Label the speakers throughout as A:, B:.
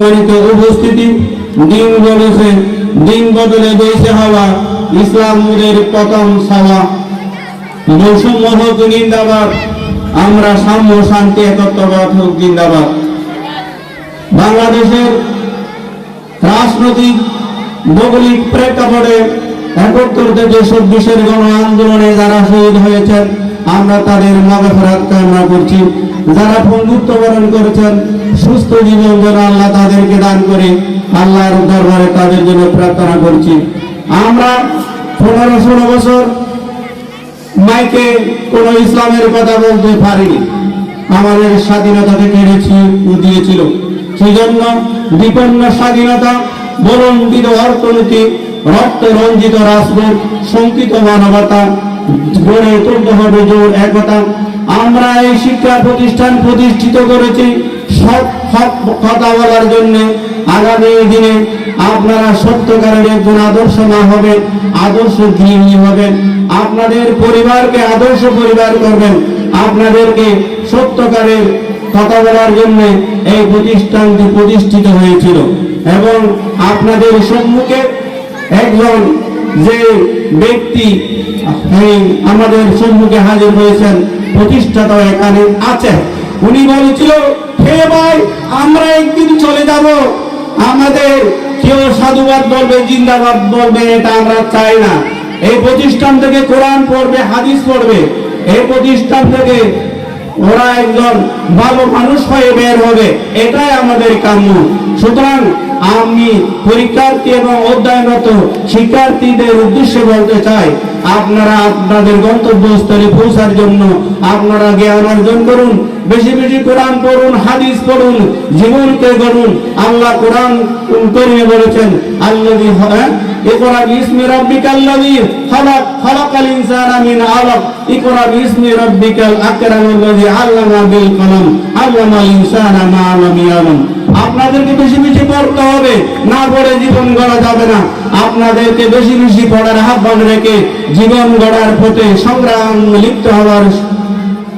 A: সম্মানিত উপস্থিতি, দিন বলেছে দিন বদলে বইছে হাওয়া ইসলামের প্রথম সাওয়া বৈষম্য হোক নিন্দাবাদ আমরা সাম্য শান্তি একত্রবাদ হোক জিন্দাবাদ। বাংলাদেশের রাজনৈতিক ভৌগোলিক প্রেক্ষাপটে একাত্তর থেকে চব্বিশের গণ আন্দোলনে যারা শহীদ হয়েছেন, আমরা তাদের মাগফেরাত কামনা করছি। যারা বন্ধুত্ব বরণ করেছেন, সুস্থ জীবন যেন আল্লাহ তাদেরকে দান করে, আল্লাহর দরবারে তাদের জন্য প্রার্থনা করছি। আমরা পনেরো ষোলো বছর মাইকে কোনো ইসলামের কথা বলতে পারিনি। আমাদের স্বাধীনতাকে কেড়েছি দিয়েছিল। সেই জন্য বিপন্ন স্বাধীনতা বলম্বিত অর্থনীতি, রক্ত রঞ্জিত রাষ্ট্র শঙ্কিত মানবতা গড়ে তুলতে হবে জোর একতা। আমরা এই শিক্ষা প্রতিষ্ঠান প্রতিষ্ঠিত করেছি সব সব কথা বলার জন্য। আগামী দিনে আপনারা সত্যকারের একজন আদর্শ না হবে আদর্শ গৃহিণী হবেন। আপনাদের পরিবারকে আদর্শ পরিবার করবেন। আপনাদেরকে সত্যকারের কথা বলার জন্য এই প্রতিষ্ঠানটি প্রতিষ্ঠিত হয়েছিল। এবং আপনাদের সম্মুখে একজন যে ব্যক্তি আমাদের সম্মুখে হাজির হয়েছেন প্রতিষ্ঠাতা এখানে আছে উনি বলেছিল, হে ভাই, আমরা একদিন চলে যাব। আমাদের কেউ সাধুবাদ বলবে, জিন্দাবাদ বলবে, এটা আমরা চাই না। এই প্রতিষ্ঠান থেকে কোরআন পড়বে, হাদিস পড়বে। এই প্রতিষ্ঠান থেকে ওরা একজন ভালো মানুষ হয়ে বের হবে। এটাই আমাদের কাম্য। সুতরাং আমি পরীক্ষার্থী এবং অধ্যয়নরত শিক্ষার্থীদের উদ্দেশ্যে বলতে চাই আপনারা আপনাদের গন্তব্যস্থলে পৌঁছার জন্য আপনারা জ্ঞান অর্জন করুন বেশি বেশি কোরআন পড়ুন হাদিস পড়ুন জীবনকে গড়ুন আল্লাহ কোরআন করিয়ে বলেছেন আল্লাহ হ্যাঁ اقرأ باسم ربك الذي خلق خلق الإنسان من علق اقرأ باسم ربك الأكرم الذي علم بالقلم علم الإنسان ما لم يعلم আপনাদেরকে বেশি বেশি পড়তে হবে। না পড়ে জীবন গড়া যাবে না। আপনাদেরকে বেশি বেশি পড়ার আহ্বান রেখে জীবন গড়ার পথে সংগ্রাম লিপ্ত হওয়ার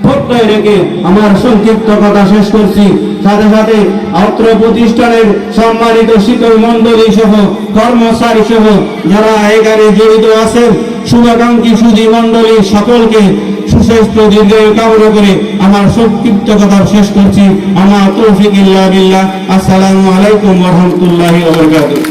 A: প্রত্যয় রেখে আমার সংক্ষিপ্ত কথা শেষ করছি। সাথে সাথে অত্র প্রতিষ্ঠানের সম্মানিত শিক্ষক মন্ডলী সহ কর্মচারী সহ যারা এখানে জড়িত আছেন, শুভাকাঙ্ক্ষী সুধী মন্ডলী সকলকে সুস্বাস্থ্য দীর্ঘায়ু কামনা করে আমার সংক্ষিপ্ত কথা শেষ করছি। আমার তৌফিক আসসালামু আলাইকুম ওয়া